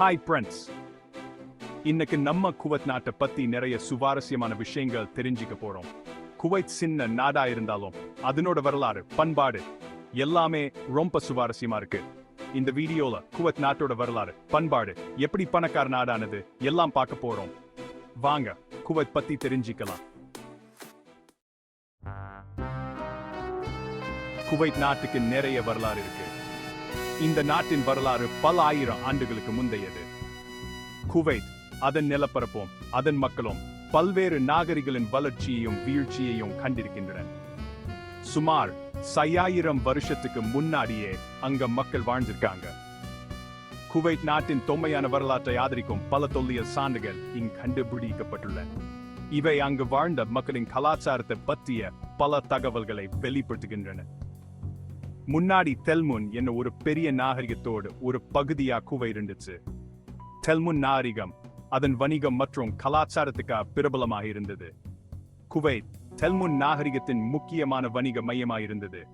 Hi friends இன்னைக்கு நம்ம Kuwait நாட்டை பத்தி நிறைய சுவாரஸ்யமான விஷயங்கள் தெரிஞ்சுக்க போறோம். குவைத் சின்ன நாடா இருந்தாலும் அதனோட வரலாறு பண்பாடு எல்லாமே ரொம்ப சுவாரஸ்யமா இருக்கு. இந்த வீடியோல குவைத் நாட்டோட வரலாறு பண்பாடு எப்படி பணக்கார நாடானது எல்லாம் பார்க்க போறோம். வாங்க குவைத் பத்தி தெரிஞ்சுக்கலாம். குவைத் நாட்டுக்கு நிறைய வரலாறு இருக்கு. இந்த நாட்டின் வரலாறு பல ஆயிரம் ஆண்டுகளுக்கு முந்தையது. குவைத் அதன் நிலப்பரப்பும் அதன் மக்களும் பல்வேறு நாகரிகளின் வளர்ச்சியையும் வீழ்ச்சியையும் கண்டிருக்கின்றன. சுமார் சையாயிரம் வருஷத்துக்கு முன்னாடியே அங்க மக்கள் வாழ்ந்திருக்காங்க. குவைத் நாட்டின் தொன்மையான வரலாற்றை ஆதரிக்கும் பல தொல்லியல் சான்றுகள் இங்கு கண்டுபிடிக்கப்பட்டுள்ளன. இவை அங்கு வாழ்ந்த மக்களின் கலாச்சாரத்தை பற்றிய பல தகவல்களை வெளிப்படுத்துகின்றன. முன்னாடி தெல்முன் என்ன ஒரு பெரிய நாகரிகத்தோடு ஒரு பகுதியா குவை இருந்துச்சு தெல்முன் நாகரிகம் அதன் வணிகம் மற்றும் கலாச்சாரத்துக்காக பிரபலமாக இருந்தது. குவைத் தெல்முன் நாகரிகத்தின் முக்கியமான வணிக மையமாக இருந்தது.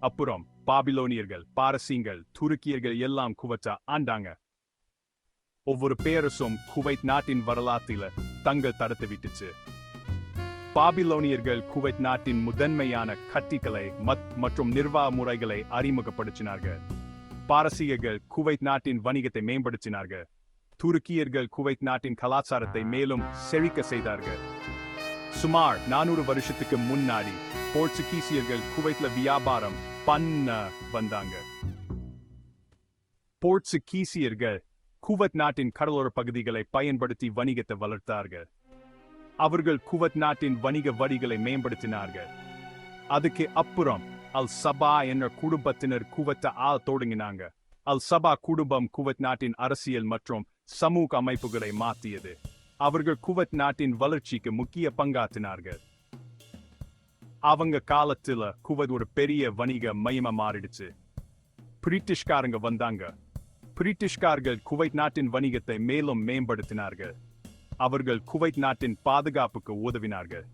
அப்புறம் பாபிலோனியர்கள் பாரசீங்கள் துருக்கியர்கள் எல்லாம் குவச்சா ஆண்டாங்க. ஒவ்வொரு பேரரசும் குவைத் நாட்டின் வரலாற்றில தங்கள் தடுத்து விட்டுச்சு. பாபிலோனியர்கள் குவைத் நாட்டின் முதன்மையான கட்டிகளை மத் மற்றும் நிர்வாக முறைகளை அறிமுகப்படுத்தினார்கள். பாரசீகர்கள் குவைத் நாட்டின் வணிகத்தை மேம்படுத்தினார்கள். துருக்கியர்கள் குவைத் நாட்டின் கலாச்சாரத்தை மேலும் செழிக்க செய்தார்கள். சுமார் நானூறு வருஷத்துக்கு முன்னாடி போர்ச்சுகீசியர்கள் குவைத்ல வியாபாரம் பண்ண வந்தாங்க. போர்ச்சுகீசியர்கள் குவைத் நாட்டின் கடலோர பகுதிகளை பயன்படுத்தி வணிகத்தை வளர்த்தார்கள். அவர்கள் குவத் நாட்டின் வணிக வரிகளை மேம்படுத்தினார்கள். அதுக்கு அப்புறம் அல் சபா என்ற குடும்பத்தினர் குவத்தை ஆள் தொடங்கினாங்க. அல் சபா குடும்பம் குவத் நாட்டின் அரசியல் மற்றும் சமூக அமைப்புகளை மாற்றியது. அவர்கள் குவத் நாட்டின் வளர்ச்சிக்கு முக்கிய பங்காற்றினார்கள். அவங்க காலத்துல குவத் ஒரு பெரிய வணிக மையமா மாறிடுச்சு. பிரிட்டிஷ்காரங்க வந்தாங்க. பிரிட்டிஷ்கார்கள் குவைத் நாட்டின் வணிகத்தை மேலும் மேம்படுத்தினார்கள். அவர்கள் குவைத் நாட்டின் பாதுகாப்புக்கு உதவினார்கள்.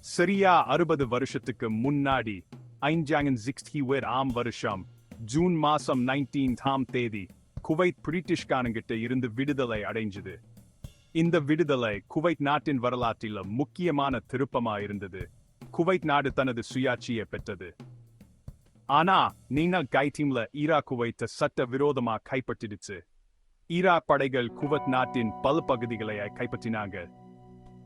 சரியா அறுபது வருஷத்துக்கு முன்னாடி ஐஞ்சாங்கன் சிக்ஸ்டி வேர் ஆம் வருஷம் ஜூன் மாசம் நைன்டீன் ஆம் தேதி குவைத் பிரிட்டிஷ்காரங்கிட்ட இருந்து விடுதலை அடைஞ்சது. இந்த விடுதலை குவைத் நாட்டின் வரலாற்றில் முக்கியமான திருப்பமா இருந்தது குவைத் நாடு தனது சுயாட்சியை பெற்றது. ஆனா நீனா கைட்டீம்ல ஈரா குவைத்த சட்ட விரோதமா கைப்பற்றிடுச்சு. ஈராக் படைகள் குவத் நாட்டின் பல பகுதிகளை கைப்பற்றினாங்க.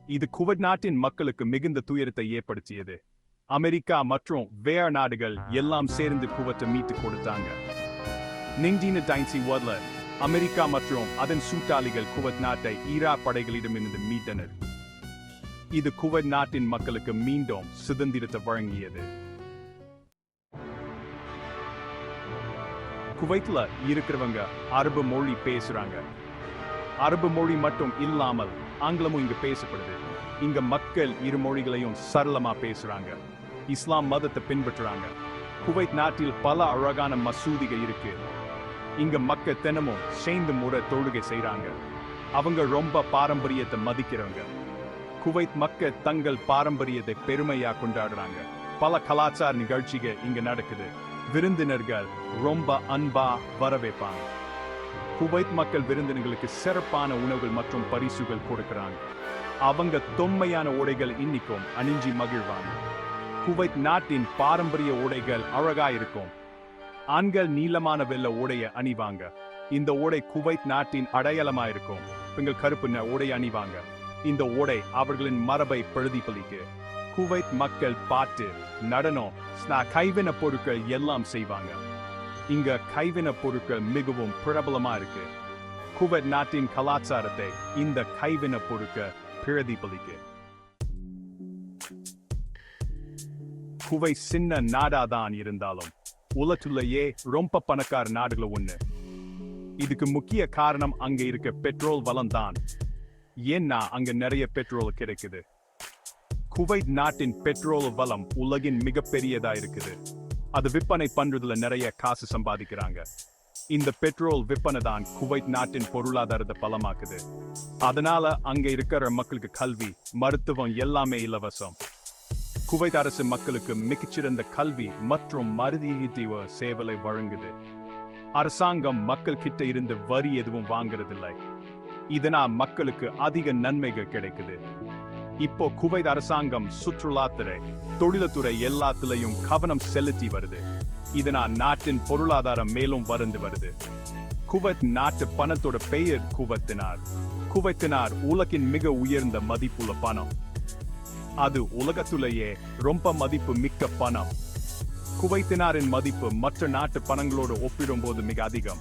இது குவத் நாட்டின் மக்களுக்கு மிகுந்த துயரத்தை ஏற்படுத்தியது. அமெரிக்கா மற்றும் வேற நாடுகள் எல்லாம் சேர்ந்து குவத்தை மீட்டு கொடுத்தாங்க. நெஞ்சின டைன்சி வரல அமெரிக்கா மற்றும் அதன் சூட்டாளிகள் குவத் நாட்டை ஈராக் படைகளிடமிருந்து மீட்டனர். இது குவத் நாட்டின் மக்களுக்கு மீண்டும் சுதந்திரத்தை வழங்கியது. குவைத்தில் இருக்கிறவங்க அரபு மொழி பேசுறாங்க. அரபு மொழி மட்டும் இல்லாமல் ஆங்கிலமும் இங்க பேசப்படுது. இங்க மக்கள் இரு மொழிகளையும் சரளமா பேசுறாங்க. இஸ்லாம் மதத்தை பின்பற்றுறாங்க. குவைத் நாட்டில் பல அழகான மசூதிகள் இருக்கு. இங்க மக்கள் தினமும் சேர்ந்து முறை தொழுகை செய்யறாங்க அவங்க ரொம்ப பாரம்பரியத்தை மதிக்கிறவங்க. குவைத் மக்கள் தங்கள் பாரம்பரியத்தை பெருமையா கொண்டாடுறாங்க. பல கலாச்சார நிகழ்ச்சிகள் இங்க நடக்குது. விருந்தினர்கள் ரொம்ப அன்பா வரவேற்பாங்க. குவைத் மக்கள் விருந்தினர்களுக்கு சிறப்பான உணவுகள் மற்றும் பரிசுகள் கொடுக்கிறாங்க. அவங்க தொன்மையான உடைகள் இன்னிக்கும் அணிஞ்சி மகிழ்வாங்க. குவைத் நாட்டின் பாரம்பரிய உடைகள் அழகா இருக்கும். ஆண்கள் நீளமான வெள்ள உடைய அணிவாங்க. இந்த உடை குவைத் நாட்டின் அடையாளமா இருக்கும். பெண்கள் கருப்பு உடை அணிவாங்க. இந்த உடை அவர்களின் மரபை பிரதிபலிக்கு குவைத் மக்கள் பாட்டு நடனம் கைவின பொருட்கள் எல்லாம் செய்வாங்க. இங்க கைவின பொருட்கள் மிகவும் பிரபலமா இருக்கு. குவட் நாட்டின் கலாச்சாரத்தை இந்த கைவின பொருட்கள் பிரதிபலிக்கு. குவை சின்ன நாடாதான் இருந்தாலும் உலகத்திலேயே ரொம்ப பணக்கார நாடுகள் ஒண்ணு. இதுக்கு முக்கிய காரணம் அங்க இருக்க பெட்ரோல் வளம் தான். ஏன்னா அங்க நிறைய பெட்ரோல் கிடைக்குது. குவைத் நாட்டின் பெட்ரோல் வளம் உலகின் மிகப்பெரியதா இருக்குது. அது விற்பனை பண்றதுல நிறைய காசு சம்பாதிக்கிறாங்க. இந்த பெட்ரோல் விற்பனை தான் குவைத் நாட்டின் பொருளாதாரத்தை பலமாக்குது. அதனால அங்க இருக்கிற மக்களுக்கு கல்வி மருத்துவம் எல்லாமே இலவசம். குவைத் அரசு மக்களுக்கு மிகச்சிறந்த கல்வி மற்றும் மருத்துவ சேவலை வழங்குது. அரசாங்கம் மக்கள் கிட்ட இருந்து வரி எதுவும் வாங்குறதில்லை. இதனால் மக்களுக்கு அதிக நன்மைகள் கிடைக்குது. இப்போ குவைத் அரசாங்கம் சுற்றுலாத்துறை தொழில்துறை எல்லாத்துலயும் கவனம் செலுத்தி வருது. இதனால் நாட்டின் பொருளாதாரம் மேலும் வருந்து வருது. குவைத் நாட்டு பணத்தோட பெயர் குவத்தினார். குவைத்தினார் உலகின் மிக உயர்ந்த மதிப்புள்ள பணம். அது உலகத்திலேயே ரொம்ப மதிப்பு மிக்க பணம். குவைத்தினாரின் மதிப்பு மற்ற நாட்டு பணங்களோடு ஒப்பிடும்போது மிக அதிகம்.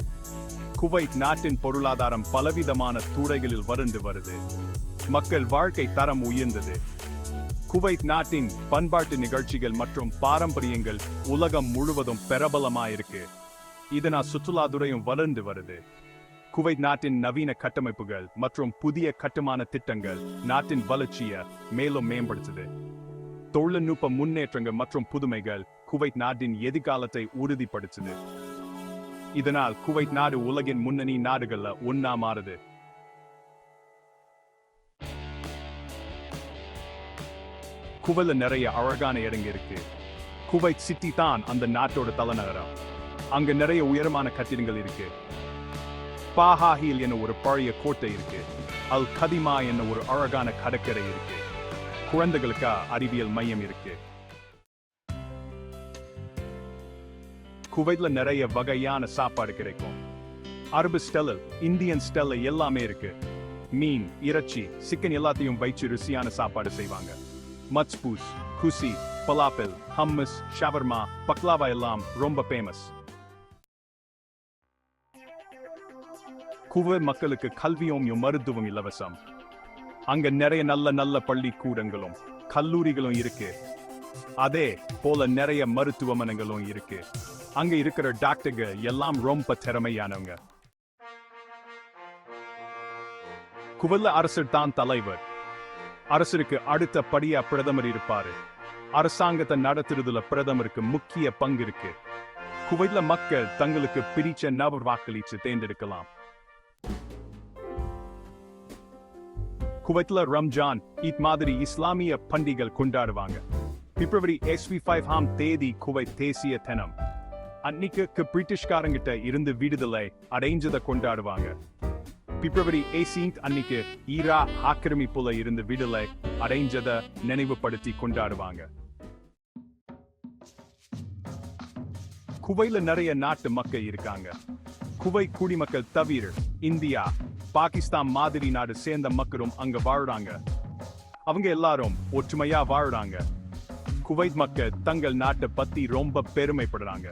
குவைத் நாட்டின் பொருளாதாரம் பலவிதமான துறைகளில் வருந்து வருது. மக்கள் வாழ்க்கை தரம் உயர்ந்தது. குவைத் நாட்டின் பண்பாட்டு நிகழ்ச்சிகள் மற்றும் பாரம்பரியங்கள் உலகம் முழுவதும் பிரபலமாயிருக்கு. இதனால் சுற்றுலாத்துறையும் வளர்ந்து வருது. குவைத் நாட்டின் நவீன கட்டமைப்புகள் மற்றும் புதிய கட்டுமான திட்டங்கள் நாட்டின் வளர்ச்சியை மேலும் மேம்படுத்துது. தொழில்நுட்ப முன்னேற்றங்கள் மற்றும் புதுமைகள் குவைத் நாட்டின் எதிர்காலத்தை உறுதிப்படுத்துது. இதனால் குவைத் நாடு உலகின் முன்னணி நாடுகள்ல ஒன்னா மாறுது. குவல நிறைய அழகான இடங்க இருக்கு. குவைத் சிட்டி தான் அந்த நாட்டோட தலைநகரம். அங்க நிறைய உயரமான கட்டிடங்கள் இருக்கு. பாஹாஹில் என ஒரு பழைய கோட்டை இருக்கு. அல் கதிமா என ஒரு அழகான கடற்கரை இருக்கு. குழந்தைகளுக்கா அறிவியல் மையம் இருக்கு. குவைத்ல நிறைய வகையான சாப்பாடு கிடைக்கும். அரபு ஸ்டெல் இந்தியன் ஸ்டெல் எல்லாமே இருக்கு. மீன் இறைச்சி சிக்கன் எல்லாத்தையும் வைச்சு ருசியான சாப்பாடு செய்வாங்க. Machboos khuzi falafel hummus shawarma baklava எல்லாம் ரொம்ப ஃபேமஸ் குவை மக்களுக்கு கல்வியும் மருத்துவம் இலவசம். அங்க நிறைய நல்ல நல்ல பள்ளிக்கூடங்களும் கல்லூரிகளும் இருக்கு. அதே போல நிறைய மருத்துவமனைகளும் இருக்கு. அங்க இருக்கிற டாக்டர்கள் எல்லாம் ரொம்ப திறமையானவங்க. குவல்ல அரசர் தான் தலைவர். அரசருக்கு அடுத்த படியா பிரதமர் இருப்பாரு. அரசாங்கத்தை நடத்துறதுல பிரதமருக்கு முக்கிய பங்கு இருக்கு குவைத்ல மக்கள் தங்களுக்கு பிடிச்ச நபர் வாக்களிச்சு தேர்ந்தெடுக்கலாம். குவைத்ல ரம்ஜான் இத் மாதிரி இஸ்லாமிய பண்டிகள் கொண்டாடுவாங்க. பிப்ரவரி எஸ்வி ஃபைவ் ஆம் தேதி குவைத் தேசிய தினம். அன்னைக்கு பிரிட்டிஷ்காரங்கிட்ட இருந்து விடுதலை அடைஞ்சதை கொண்டாடுவாங்க. பிப்ரவரி எயிட்டீன்த் அன்னைக்கு ஈரா ஆக்கிரமிப்புல இருந்த விடலை அடைஞ்சதை நினைவுபடுத்தி கொண்டாடுவாங்க. குவைல நிறைய நாட்டு மக்கள் இருக்காங்க. குவை குடிமக்கள் தவிர இந்தியா பாகிஸ்தான் மாதிரி நாடு சேர்ந்த மக்களும் அங்க வாழ்றாங்க. அவங்க எல்லாரும் ஒற்றுமையா வாழ்றாங்க. குவைத் மக்கள் தங்கள் நாட்டை பத்தி ரொம்ப பெருமைப்படுறாங்க.